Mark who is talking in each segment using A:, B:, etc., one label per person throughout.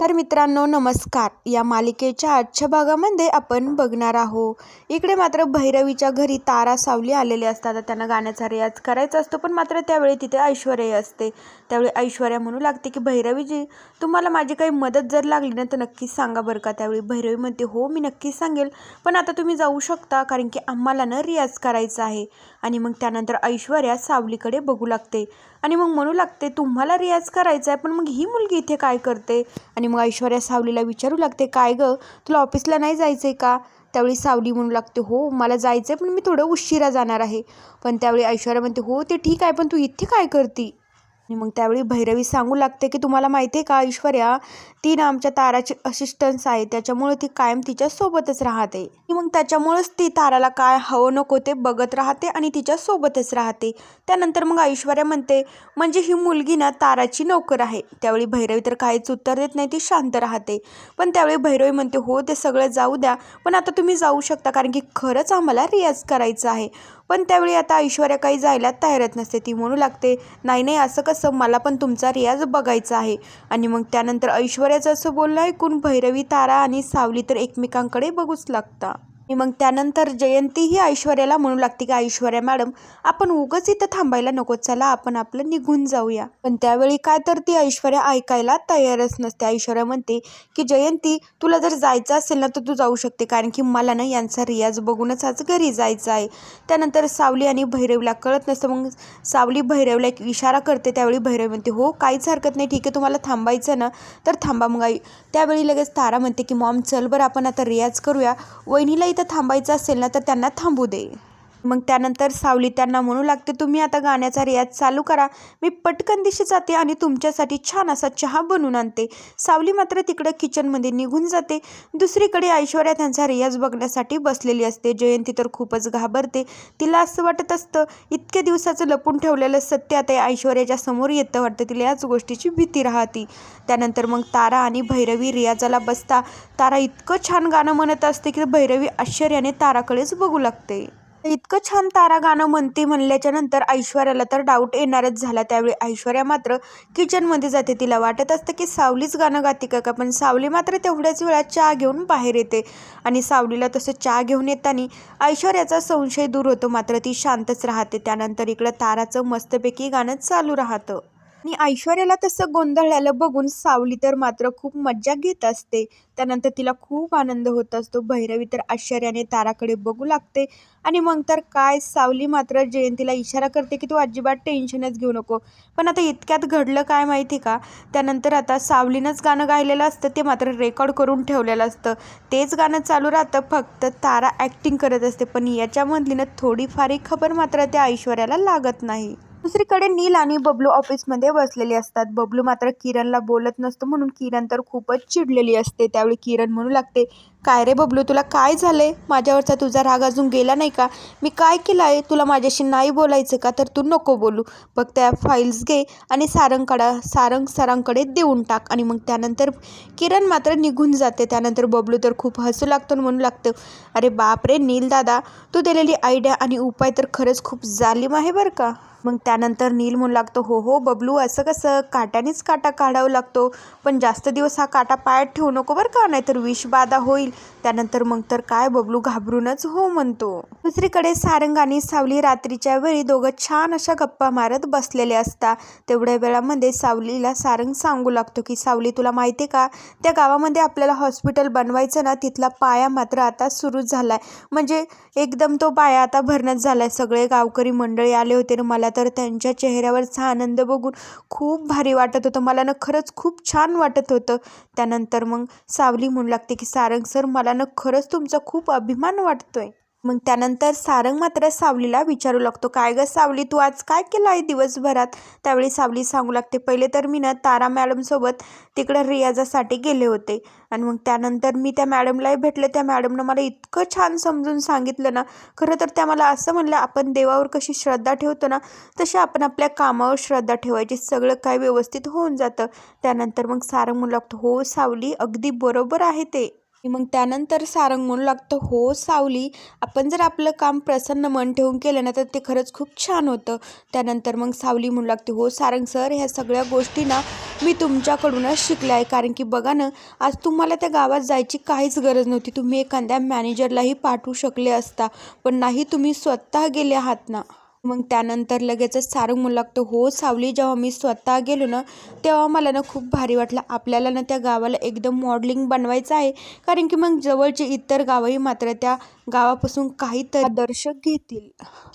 A: तर मित्रांनो नमस्कार. या मालिकेच्या आजच्या भागामध्ये आपण बघणार आहोत. इकडे मात्र भैरवीच्या घरी तारा सावली आलेले असतात. त्यांना गाण्याचा रियाज करायचा असतो पण मात्र त्यावेळी तिथे ऐश्वर्या असते. त्यावेळी ऐश्वर्या म्हणू लागते की भैरवीजी तुम्हाला माझी काही मदत जर लागली ना तर नक्कीच सांगा बरं का? त्यावेळी भैरवी म्हणते हो मी नक्कीच सांगेल. पण आता तुम्ही जाऊ शकता कारण की आम्हाला ना रियाज करायचा आहे. आणि मग त्यानंतर ऐश्वर्या सावलीकडे बघू लागते. आणि मग म्हणू लागते तुम्हाला रियाज करायचा आहे पण मग ही मुलगी इथे काय करते? आणि मग ऐश्वर्या सावलीला विचारू लागते काय गं तुला ऑफिसला नाही जायचं आहे का? त्यावेळी सावली म्हणू लागते हो मला जायचं आहे पण मी थोडं उशिरा जाणार आहे. पण त्यावेळी ऐश्वर्या म्हणते हो ते ठीक आहे पण तू इथे काय करती? आणि मग त्यावेळी भैरवी सांगू लागते की तुम्हाला माहिती आहे का ऐश्वर्या ती ना आमच्या ताराची असिस्टन्स आहे. त्याच्यामुळे ती कायम तिच्यासोबतच राहते. मग त्याच्यामुळेच ती ताराला काय हवं नको ते बघत राहते आणि तिच्यासोबतच राहते. त्यानंतर मग ऐश्वर्या म्हणते म्हणजे ही मुलगी ना ताराची नोकर आहे. त्यावेळी भैरवी तर काहीच उत्तर देत नाही ती शांत राहते. पण त्यावेळी भैरवी म्हणते हो ते सगळं जाऊ द्या. पण आता तुम्ही जाऊ शकता कारण की खरंच आम्हाला रियाज करायचा आहे. पण त्यावेळी आता ऐश्वर्या काही जायला तयारत नसते. ती म्हणू लागते नाही नाही असं कसं? मला पण तुमचा रियाज बघायचा आहे. आणि मग त्यानंतर ऐश्वर्याचं असं बोलणं ऐकून भैरवी तारा आणि सावली तर एकमेकांकडे बघूच लागता. आणि मग त्यानंतर जयंतीही ऐश्वर्याला म्हणू लागते की ऐश्वर्या मॅडम आपण उगच इथं थांबायला नको. चला आपण आपलं निघून जाऊया. पण त्यावेळी काय तर ती ऐश्वर्या ऐकायला तयारच नसते. ऐश्वर्या म्हणते की जयंती तुला जर जायचं असेल ना तर तू जाऊ शकते. कारण की मला ना यांचा रियाज बघूनच आज घरी जायचं आहे. त्यानंतर सावली आणि भैरवला कळत नसतं. मग सावली भैरवला एक इशारा करते. त्यावेळी भैरव म्हणते हो काहीच हरकत नाही. ठीक आहे तुम्हाला थांबायचं ना तर थांबा मग आई. त्यावेळी लगेच तारा म्हणते की मॉम चल बरं आपण आता रियाज करूया. वहिनीला इथं थांबायचं असेल ना तर त्यांना थांबू दे. मग त्यानंतर सावली त्यांना म्हणू लागते तुम्ही आता गाण्याचा रियाज चालू करा. मी पटकन दिशे जाते आणि तुमच्यासाठी छान असा चहा बनवून आणते. सावली मात्र तिकडं किचनमध्ये निघून जाते. दुसरीकडे ऐश्वर्या त्यांचा रियाज बघण्यासाठी बसलेली असते. जयंती तर खूपच घाबरते. तिला असं वाटत असतं इतक्या दिवसाचं लपून ठेवलेलं सत्य आता ऐश्वर्याच्या समोर येतं वाटतं. तिला याच गोष्टीची भीती राहती. त्यानंतर मग तारा आणि भैरवी रियाजाला बसता. तारा इतकं छान गाणं म्हणत असते की भैरवी आश्चर्याने ताराकडेच बघू लागते. इतकं छान तारा गाणं म्हणते म्हणल्याच्या नंतर ऐश्वर्याला तर डाऊट येणारच झाला. त्यावेळी ऐश्वर्या मात्र किचनमध्ये जाते तिला वाटत असतं की सावलीच गाणं गाते का का पण सावली मात्र तेवढ्याच वेळात चहा घेऊन बाहेर येते. आणि सावलीला तसं चहा घेऊन येताना ऐश्वर्याचा संशय दूर होतो. मात्र ती शांतच राहते. त्यानंतर इकडं ताराचं मस्तपैकी गाणं चालू राहतं. आणि ऐश्वर्याला तसं गोंधळल्याला बघून सावली तर मात्र खूप मज्जा घेत असते. त्यानंतर तिला खूप आनंद होत असतो. भैरवी तर आश्चर्याने ताराकडे बघू लागते. आणि मग तर काय? सावली मात्र जयंतीला इशारा करते की तू अजिबात टेन्शनच घेऊ नको. पण आता इतक्यात घडलं काय माहिती का? त्यानंतर आता सावलीनंच गाणं गायलेलं असतं. ते मात्र रेकॉर्ड करून ठेवलेलं असतं. तेच गाणं चालू राहतं. फक्त तारा ॲक्टिंग करत असते. पण याच्यामधली ना थोडीफारही खबर मात्र त्या ऐश्वर्याला लागत नाही. दुसरीकडे नील आणि बबलू ऑफिसमध्ये बसलेले असतात. बबलू मात्र किरणला बोलत नसतो म्हणून किरण तर खूपच चिडलेली असते. त्यावेळी किरण म्हणू लागते काय रे बबलू तुला काय झालं आहे माझ्यावरचा तुझा राग अजून गेला नाही का? मी काय केलं आहे? तुला माझ्याशी नाही बोलायचं का? तर तू नको बोलू. बघ त्या फाईल्स घे आणि सारंगकडा सारंग सरांकडे देऊन टाक आणि मग त्यानंतर किरण मात्र निघून जाते. त्यानंतर बबलू तर खूप हसू लागतो आणि म्हणू लागतं अरे बाप रे नील दादा तू दिलेली आयडिया आणि उपाय तर खरंच खूप जालिम आहे बरं का? मग त्यानंतर नील म्हणू लागतो हो हो बबलू असं कसं? काट्यानेच काटा काढावा लागतो. पण जास्त दिवस हा काटा पायात ठेवू नको बरं का? नाहीतर विषबाधा होईल. त्यानंतर मग तर काय बबलू घाबरूनच हो म्हणतो. दुसरीकडे सारंग आणि सावली रात्रीच्या वेळी दोघं छान अशा गप्पा मारत बसलेले असतात तेवढ्या वेळामध्ये सावलीला सारंग सांगू लागतो की सावली तुला माहिती आहे का? त्या गावामध्ये आपल्याला हॉस्पिटल बनवायचं ना तिथला पाया मात्र आता सुरू झाला आहे म्हणजे एकदम तो पाया आता भरणंच झाला आहे सगळे गावकरी मंडळी आले होते ना मला तर त्यांच्या चेहऱ्यावरचा आनंद बघून खूप भारी वाटत होतं. मला ना खरंच खूप छान वाटत होतं. त्यानंतर मग सावली म्हणू लागते की सारंग सर तर मला ना खरंच तुमचा खूप अभिमान वाटतोय. मग त्यानंतर सारंग मात्र सावलीला विचारू लागतो काय गं सावली तू आज काय केलं आहे दिवसभरात? त्यावेळी सावली सांगू लागते पहिले तर मी ना तारा मॅडमसोबत तिकडं रियाजासाठी गेले होते आणि मग त्यानंतर मी त्या मॅडमलाही भेटले. त्या मॅडमनं मला इतकं छान समजून सांगितलं ना खरं तर त्या मला असं म्हणलं आपण देवावर कशी श्रद्धा ठेवतो ना तशी आपण आपल्या कामावर श्रद्धा ठेवायची. सगळं काय व्यवस्थित होऊन जातं. त्यानंतर मग सारंग म्हणू लागतो हो सावली अगदी बरोबर आहे ते. मग त्यानंतर सारंग म्हणू लागतं. हो सावली आपण जर आपलं काम प्रसन्न मन ठेवून केलं ना तर ते खरंच खूप छान होतं. त्यानंतर मग सावली म्हणू लागते हो सारंग सर ह्या सगळ्या गोष्टी ना मी तुमच्याकडूनच शिकले आहे. कारण की बघा ना आज तुम्हाला त्या गावात जायची काहीच गरज नव्हती. तुम्ही एखाद्या मॅनेजरलाही पाठवू शकले असता. पण नाही तुम्ही स्वतः गेले आहात ना. मग त्यानंतर लगेचच सारंग म्हणू लागतं हो सावली जेव्हा मी स्वतः गेलो ना तेव्हा मला ना खूप भारी वाटलं. आपल्याला ना त्या गावाला एकदम मॉडलिंग बनवायचं आहे. कारण की मग जवळचे इतर गावही मात्र त्या गावापासून काहीतरी दर्शक घेतील.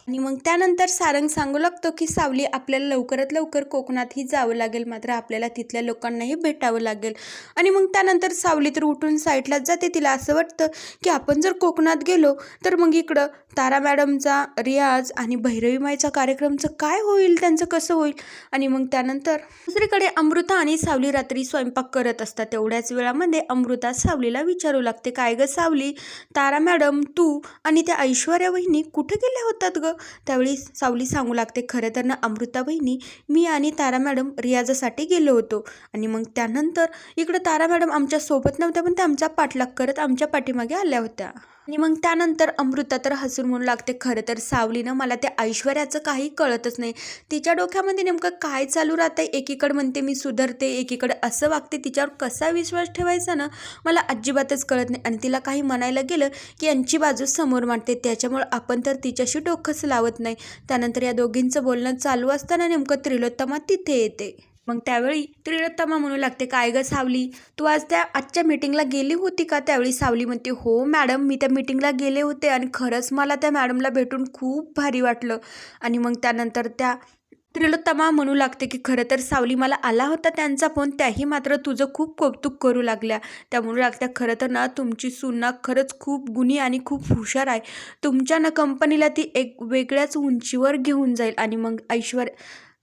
A: आणि मग त्यानंतर सारंग सांगू लागतो की सावली आपल्याला लवकरात लवकर कोकणातही जावं लागेल. मात्र आपल्याला तिथल्या लोकांनाही भेटावं लागेल. आणि मग त्यानंतर सावली तर उठून साईडलाच जाते तिला असं वाटतं की आपण जर कोकणात गेलो तर मग इकडं तारा मॅडमचा रियाज आणि भैरवी माईचा कार्यक्रमचं काय होईल? त्यांचं कसं होईल? आणि मग त्यानंतर दुसरीकडे अमृता आणि सावली रात्री स्वयंपाक करत असतात. तेवढ्याच वेळामध्ये अमृता सावलीला विचारू लागते काय गं सावली? तारा मॅडम तू तू आणि त्या ऐश्वर्या वहिनी कुठे गेल्या होतात ग? त्यावेळी सावली सांगू लागते खरं तर ना अमृता वहिनी मी आणि तारा मॅडम रियाजासाठी गेलो होतो. आणि मग त्यानंतर इकडं तारा मॅडम आमच्यासोबत नव्हत्या पण त्या आमचा पाठलाग करत आमच्या पाठीमागे आल्या होत्या. आणि मग त्यानंतर अमृता तर हसून म्हणू लागते खरं तर सावलीनं मला त्या ऐश्वर्याचं काही कळतच नाही. तिच्या डोक्यामध्ये नेमकं काय चालू राहतं आहे एकीकडे म्हणते मी सुधारते एकीकडे असं वागते. तिच्यावर कसा विश्वास ठेवायचा ना मला अजिबातच कळत नाही. आणि तिला काही म्हणायला गेलं की यांची बाजू समोर मांडते. त्याच्यामुळं आपण तर तिच्याशी डोकंच लावत नाही. त्यानंतर या दोघींचं बोलणं चालू असताना नेमकं त्रिलोत्तमा तिथे येते. मग त्यावेळी त्रिलोत्तमा म्हणू लागते काय गं सावली? तू आज त्या आजच्या मीटिंगला गेली होती का? त्यावेळी सावली म्हणते हो मॅडम मी त्या मीटिंगला गेले होते आणि खरंच मला त्या मॅडमला भेटून खूप भारी वाटलं. आणि मग त्यानंतर त्या त्रिलोत्तमा म्हणू लागते की खरं तर सावली मला आला होता त्यांचा फोन त्याही मात्र तुझं खूप कौतुक करू लागल्या. त्या म्हणू लागत्या खरं तर ना तुमची सुना खरंच खूप गुणी आणि खूप हुशार आहे. तुमच्या ना कंपनीला ती एक वेगळ्याच उंचीवर घेऊन जाईल. आणि मग ऐश्वर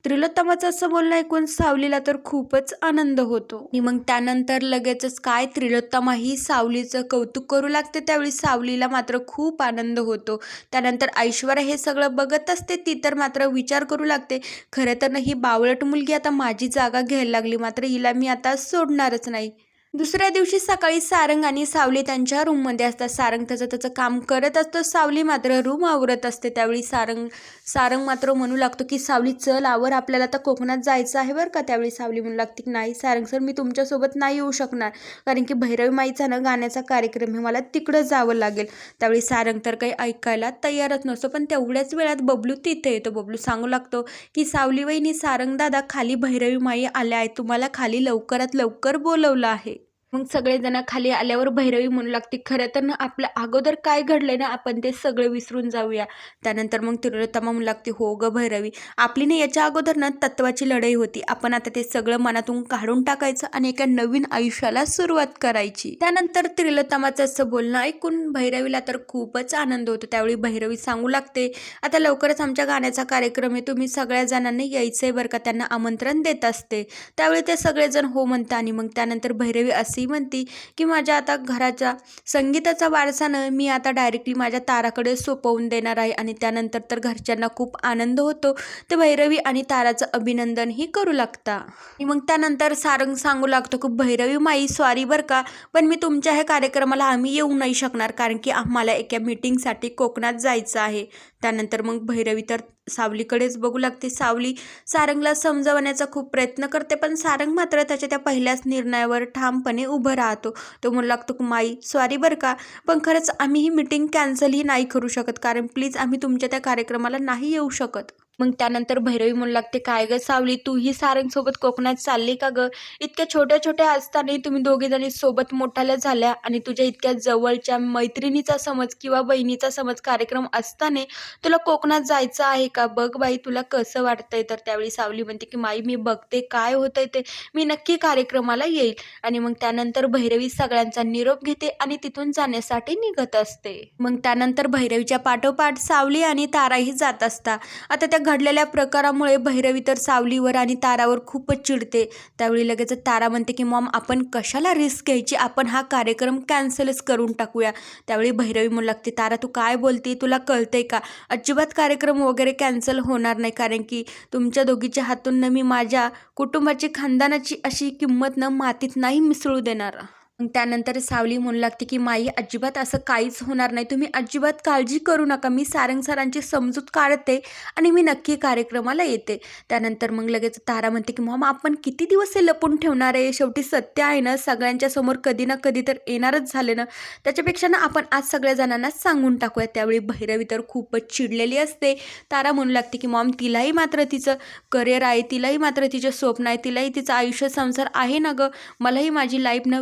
A: त्रिलोत्तमाचं असं बोलणं ऐकून सावलीला तर खूपच आनंद होतो. आणि मग त्यानंतर लगेचच काय? त्रिलोत्तमा ही सावलीचं कौतुक करू लागते. त्यावेळी सावलीला मात्र खूप आनंद होतो. त्यानंतर ऐश्वर्या हे सगळं बघत असते. ती तर मात्र विचार करू लागते. खरं तर ही बावळट मुलगी आता माझी जागा घ्यायला लागली. मात्र हिला मी आता सोडणारच नाही. दुसऱ्या दिवशी सकाळी सारंग आणि सावली त्यांच्या रूममध्ये असतात. सारंग त्याचं त्याचं काम करत असतं. सावली मात्र रूम आवरत असते. त्यावेळी सारंग सारंग मात्र म्हणू लागतो की सावली चल आवर. आपल्याला आता कोकणात जायचं आहे बरं का? त्यावेळी सावली म्हणू लागते की नाही सारंग सर मी तुमच्यासोबत नाही येऊ शकणार. कारण की भैरवी माईचा ना गाण्याचा कार्यक्रम आहे. मला तिकडं जावं लागेल. त्यावेळी सारंग तर काही ऐकायला तयारच नसतो. पण तेवढ्याच वेळात बबलू तिथे येतो. बबलू सांगू लागतो की सावली वहिनी सारंग दादा खाली भैरवी माई आल्या आहेत. तुम्हाला खाली लवकरात लवकर बोलवलं आहे. मग सगळेजण खाली आल्यावर भैरवी म्हणू लागते खरं तर ना आपलं अगोदर काय घडलंय ना आपण ते सगळं विसरून जाऊया. त्यानंतर मग तिरोत्तमा म्हणू लागते हो ग भैरवी आपली ना याच्या अगोदर ना तत्वाची लढाई होती. आपण आता ते सगळं मनातून काढून टाकायचं आणि एका नवीन आयुष्याला सुरुवात करायची. त्यानंतर त्रिलोत्तमाचं असं बोलणं ऐकून भैरवीला तर खूपच आनंद होतो. त्यावेळी भैरवी सांगू लागते आता लवकरच आमच्या गाण्याचा कार्यक्रम आहे. तुम्ही सगळ्या जणांनी यायचंय बरं का? त्यांना आमंत्रण देत असते. त्यावेळी ते सगळेजण हो म्हणतात आणि मग त्यानंतर भैरवी असे ती म्हणती की माझ्या आता घराच्या संगीताचा वारसानं मी आता डायरेक्टली माझ्या ताराकडे सोपवून देणार आहे. आणि त्यानंतर तर घरच्यांना खूप आनंद होतो. ते भैरवी आणि ताराचं अभिनंदनही करू लागता. मग त्यानंतर सारंग सांगू लागतो की भैरवी माई सॉरी बरं का पण मी तुमच्या ह्या कार्यक्रमाला आम्ही येऊ नाही शकणार. कारण की आम्हाला एका मीटिंगसाठी कोकणात जायचं आहे. त्यानंतर मग भैरवी तर सावलीकडेच बघू लागते. सावली सारंगला समजवण्याचा खूप प्रयत्न करते पण सारंग मात्र त्याच्या त्या पहिल्याच निर्णयावर ठामपणे उभं राहतो. तो म्हणू लागतो की माई सॉरी बरं का पण खरंच आम्ही ही मिटिंग कॅन्सलही नाही करू शकत कारण प्लीज आम्ही तुमच्या त्या कार्यक्रमाला नाही येऊ शकत. मग त्यानंतर भैरवी म्हणू लागते काय ग सावली तू ही सारंगसोबत कोकणात चालली का ग? इतक्या छोट्या छोट्या असतानाही तुम्ही दोघे जणी सोबत मोठाल्या झाल्या आणि तुझ्या इतक्या जवळच्या मैत्रिणीचा समज किंवा बहिणीचा समज कार्यक्रम असताना तुला कोकणात जायचं आहे का? बघ बाई तुला कसं वाटतंय? तर त्यावेळी सावली म्हणते की माई मी बघते काय होतंय ते. मी नक्की कार्यक्रमाला येईल. आणि मग त्यानंतर भैरवी सगळ्यांचा निरोप घेते आणि तिथून जाण्यासाठी निघत असते. मग त्यानंतर भैरवीच्या पाठोपाठ सावली आणि ताराही जात असता. आता त्या घडलेल्या प्रकारामुळे भैरवी तर सावलीवर आणि तारावर खूपच चिडते. त्यावेळी लगेच तारा म्हणते की मॉम आपण कशाला रिस्क घ्यायची? आपण हा कार्यक्रम कॅन्सलच करून टाकूया. त्यावेळी भैरवी म्हणू लागते तारा तू काय बोलते तुला कळते का? अजिबात कार्यक्रम वगैरे कॅन्सल होणार नाही कारण की तुमच्या दोघीच्या हातून मी माझ्या कुटुंबाची खानदानाची अशी किंमत न मातीत नाही मिसळू देणार. मग त्यानंतर सावली म्हणू लागते की माई अजिबात असं काहीच होणार नाही. तुम्ही अजिबात काळजी करू नका. मी सारंग सरांची समजूत काढते आणि मी नक्की कार्यक्रमाला येते. त्यानंतर मग लगेच तारा म्हणते की मॉम आपण किती दिवस हे लपून ठेवणार आहे? शेवटी सत्य आहे ना. सगळ्यांच्या समोर कधी ना कधी तर येणारच झाले ना. त्याच्यापेक्षा ना आपण आज सगळ्या जणांना सांगून टाकूया. त्यावेळी भैरवी तर खूपच चिडलेली असते. तारा म्हणू लागते की मॉम तिलाही मात्र तिचं करिअर आहे. तिलाही मात्र तिचं स्वप्न आहे. तिलाही तिचं आयुष्य संसार आहे ना गं. मलाही माझी लाईफ ना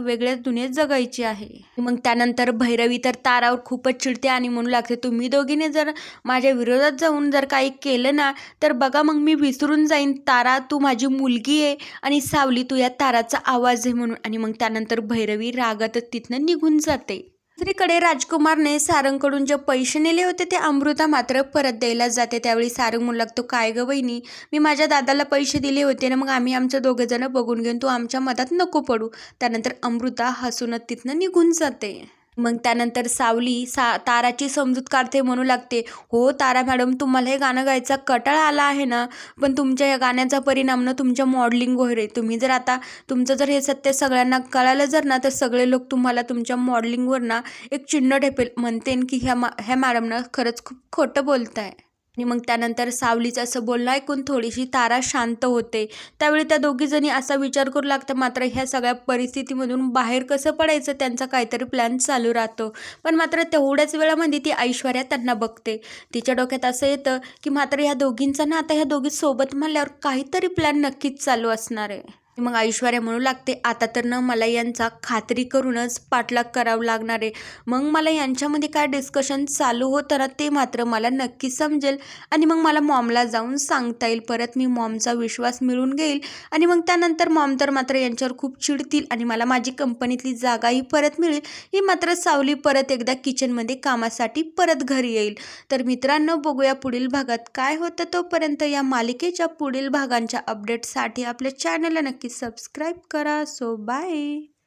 A: वेगळ्याच जगायची आहे. मग त्यानंतर भैरवी तर तारावर खूपच चिडते आणि म्हणू लागते तुम्ही दोघीने जर माझ्या विरोधात जाऊन जर काही केलं ना तर बघा मग मी विसरून जाईन. तारा तू माझी मुलगी आहे आणि सावली तू या ताराचा आवाज आहे म्हणून. आणि मग त्यानंतर भैरवी रागातच तिथनं निघून जाते. दुसरीकडे राजकुमारने सारंगकडून जे पैसे नेले होते ते अमृता मात्र परत द्यायला जाते. त्यावेळी सारंग म्हणू लागतो काय गं बहिणी मी माझ्या दादाला पैसे दिले होते ना मग आम्ही आमचं दोघं जण बघून घेऊन तू आमच्या मतात नको पडू. त्यानंतर अमृता हसूनच तिथनं निघून जाते. मग त्यानंतर सावली सा ताराची समजूत काढते म्हणू लागते हो तारा मॅडम तुम्हाला हे गाणं गायचा कटाळा आला आहे ना पण तुमच्या या गाण्याचा परिणाम ना तुमच्या मॉडलिंग वगैरे तुम्ही जर आता तुमचं जर हे सत्य सगळ्यांना कळालं जर ना तर सगळे लोक तुम्हाला तुमच्या मॉडलिंगवर ना एक चिन्ह ठेपेल. म्हणतेन की ह्या मा ह्या मॅडमनं खरंच खूप खोटं बोलत आहे आणि मग त्यानंतर सावलीचं असं बोलणं ऐकून थोडीशी तारा शांत होते. त्यावेळी त्या दोघीजणी असा विचार करू लागतं मात्र ह्या सगळ्या परिस्थितीमधून बाहेर कसं पडायचं त्यांचा काहीतरी प्लॅन चालू राहतो. पण मात्र तेवढ्याच वेळामध्ये ती ऐश्वर्या त्यांना बघते. तिच्या डोक्यात असं येतं की मात्र ह्या दोघींचं ना आता ह्या दोघी सोबत म्हणल्यावर काहीतरी प्लॅन नक्कीच चालू असणार आहे. मग ऐश्वर्या म्हणू लागते आता तर न मला यांचा खात्री करूनच पाठलाग करावं लागणार आहे. मग मला यांच्यामध्ये काय डिस्कशन चालू होतं ना ते मात्र मला नक्की समजेल आणि मग मला मॉमला जाऊन सांगता येईल. परत मी मॉमचा विश्वास मिळून घेईल आणि मग त्यानंतर मॉम तर मात्र यांच्यावर खूप चिडतील आणि मला माझी कंपनीतली जागाही परत मिळेल. ही मात्र सावली परत एकदा किचनमध्ये कामासाठी परत घरी येईल. तर मित्रांनो बघूया पुढील भागात काय होतं तोपर्यंत या मालिकेच्या पुढील भागांच्या अपडेटसाठी आपल्या चॅनलला नक्की सबस्क्राईब करा. So bye.